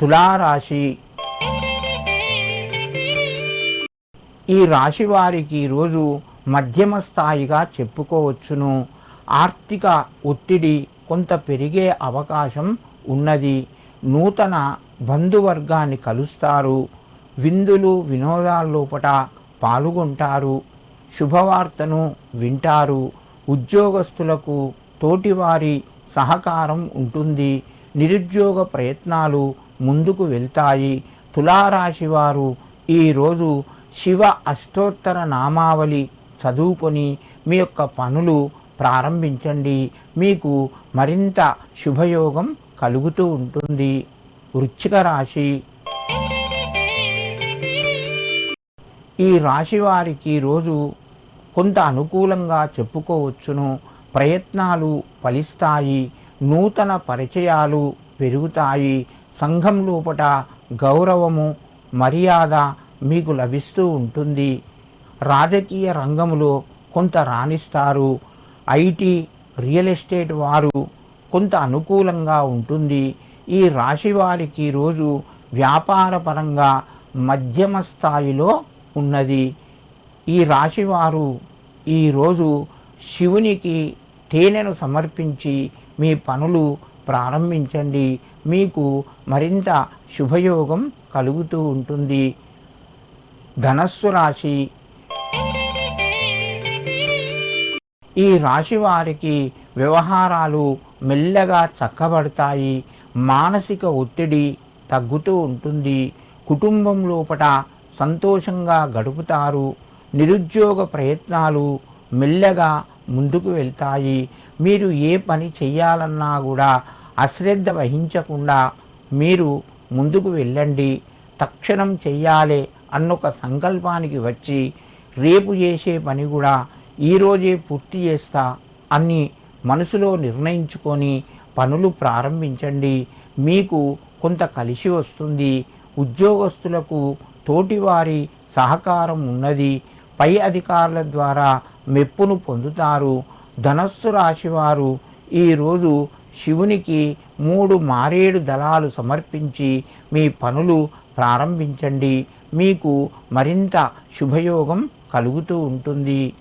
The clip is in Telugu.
తులారాశి. ఈ రాశి వారికి ఈరోజు మధ్యమ స్థాయిగా చెప్పుకోవచ్చును. ఆర్థిక ఒత్తిడి కొంత పెరిగే అవకాశం ఉన్నది. నూతన బంధువర్గాన్ని కలుస్తారు. విందులు వినోదాల్లోపట పాల్గొంటారు. శుభవార్తను వింటారు. ఉద్యోగస్తులకు తోటివారి సహకారం ఉంటుంది. నిరుద్యోగ ప్రయత్నాలు ముందుకు వెళ్తాయి. తులారాశి వారు ఈరోజు శివ అష్టోత్తర నామావళి చదువుకొని మీ యొక్క పనులు ప్రారంభించండి. మీకు మరింత శుభయోగం కలుగుతూ ఉంటుంది. వృచ్చిక రాశి. ఈ రాశి వారికి రోజు కొంత అనుకూలంగా చెప్పుకోవచ్చును. ప్రయత్నాలు ఫలిస్తాయి. నూతన పరిచయాలు పెరుగుతాయి. సంఘం లోపట గౌరవము మర్యాద మీకు లభిస్తూ ఉంటుంది. రాజకీయ రంగంలో కొంత రాణిస్తారు. ఐటీ రియల్ ఎస్టేట్ వారు కొంత అనుకూలంగా ఉంటుంది. ఈ రాశి వారికి రోజు వ్యాపారపరంగా మధ్యమ స్థాయిలో ఉన్నది. ఈ రాశివారు ఈరోజు శివునికి తేనెను సమర్పించి మీ పనులు ప్రారంభించండి. మీకు మరింత శుభయోగం కలుగుతూ ఉంటుంది. ధనస్సు రాశి. ఈ రాశి వారికి వ్యవహారాలు మెల్లగా చక్కబడతాయి. మానసిక ఒత్తిడి తగ్గుతూ ఉంటుంది. కుటుంబం లోపట సంతోషంగా గడుపుతారు. నిరుద్యోగ ప్రయత్నాలు మెల్లగా ముందుకు వెళ్తాయి. మీరు ఏ పని చేయాలన్నా కూడా అశ్రద్ధ వహించకుండా మీరు ముందుకు వెళ్ళండి తక్షణం చెయ్యాలి అన్నొక సంకల్పానికి వచ్చి రేపు చేసే పని కూడా ఈరోజే పూర్తి చేస్తా అని మనసులో నిర్ణయించుకొని పనులు ప్రారంభించండి. మీకు కొంత కలిసి వస్తుంది. ఉద్యోగస్తులకు తోటివారి సహకారం ఉన్నది. పై అధికారుల ద్వారా మెప్పును పొందుతారు. ధనస్సు రాశివారు ఈరోజు శివునికి మూడు మారేడు దళాలు సమర్పించి మీ పనులు ప్రారంభించండి. మీకు మరింత శుభయోగం కలుగుతూ ఉంటుంది.